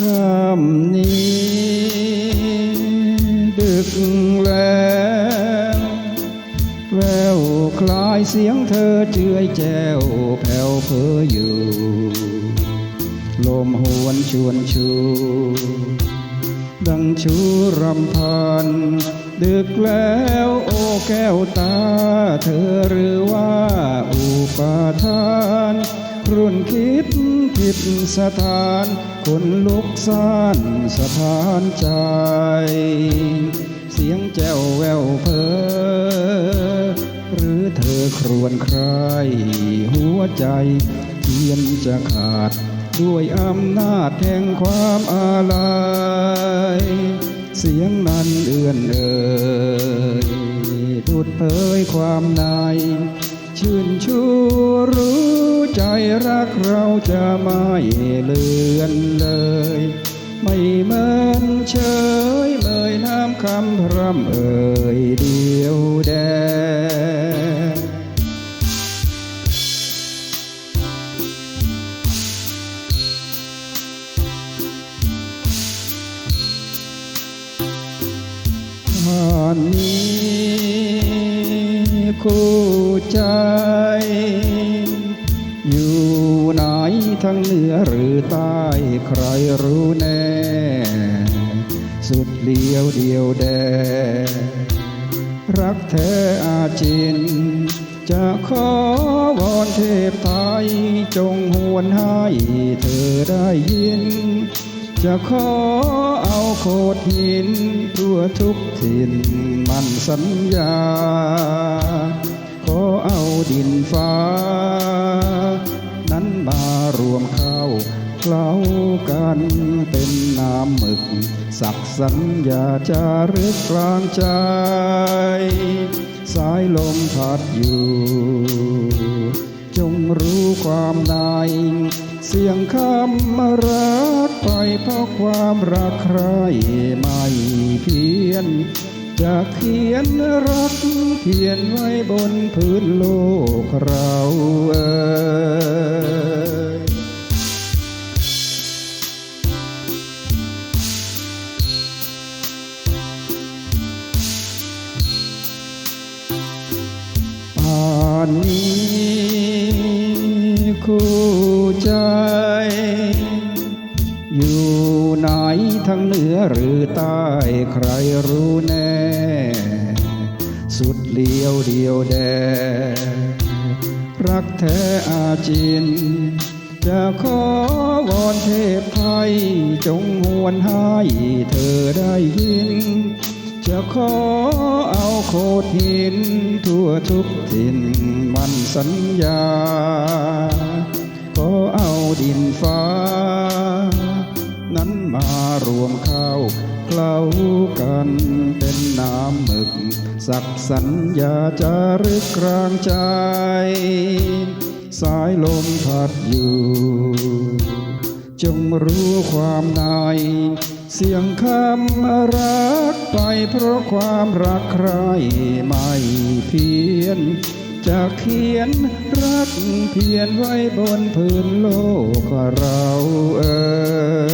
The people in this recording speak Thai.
ค่ำนี้ดึกแล้วแววคล้ายเสียงเธอเจือยแจ้วแผ่วเพ้ออยู่ ลมหวนชวนชู ดังชูรำพัน ดึกแล้วโอ้แก้วตา เธอหรือว่าอุปทาน รุ่นคิดผิดสถานคนลุกซ่านสะพานใจ เสียงแจ้วแววเพอหรือเธอครวญใครหัวใจเทียนจะขาดด้วยอำนาจแห่งความอาลัยเสียงนั้นเอื่อนเอ่ยพูดเผยความใน ชื่นชูรู้ใจรักเราจะไม่เลือนเลย ไม่เหมือนเฉยเมยน้ำคำพร่ำเอ่ยเดียวแดงานนี้ คู่ใจ อยู่ไหนทั้งเหนือหรือใต้ใครรู้แน่ สุดเลี้ยวเดียวแด รักแท้อาจิน จะขอวอนเทพไทยจงหวนให้เธอได้ยิน จะขอเอาโขดหินทั่วทุกถิ่นมันสัญญา ขอเอาดินฟ้า นั้นมารวมเข้าเคล้ากันเป็นน้ำหมึก สักสัญญาจารึกกลางใจ สายลมพัดอยู่ จงรู้ความในเสียงคำร เพราะความรักใครไม่เพียนจะเขียนรักเขียนไว้บนพื้นโลกเราเอยป่านนี้คู่ใจ อยู่ไหนทั้งเหนือหรือใต้ใครรู้แน่ สุดเลี้ยวเดียวแด รักแท้อาจิน จะขอวอนเทพไทย จงหวนให้เธอได้ยิน จะขอเอาโขดหิน ทั่วทุกถิ่นมันสัญญา ขอเอาดินฟ้า เล้ากันเป็นน้ำหมึก สักสัญญาจารึกกลางใจ สายลมพัดอยู่ จงรู้ความในเสียงคำรักไปเพราะความรักใครไม่เพี้ยน จะเขียนรักเพียนไว้บนพื้นโลกเราเอ่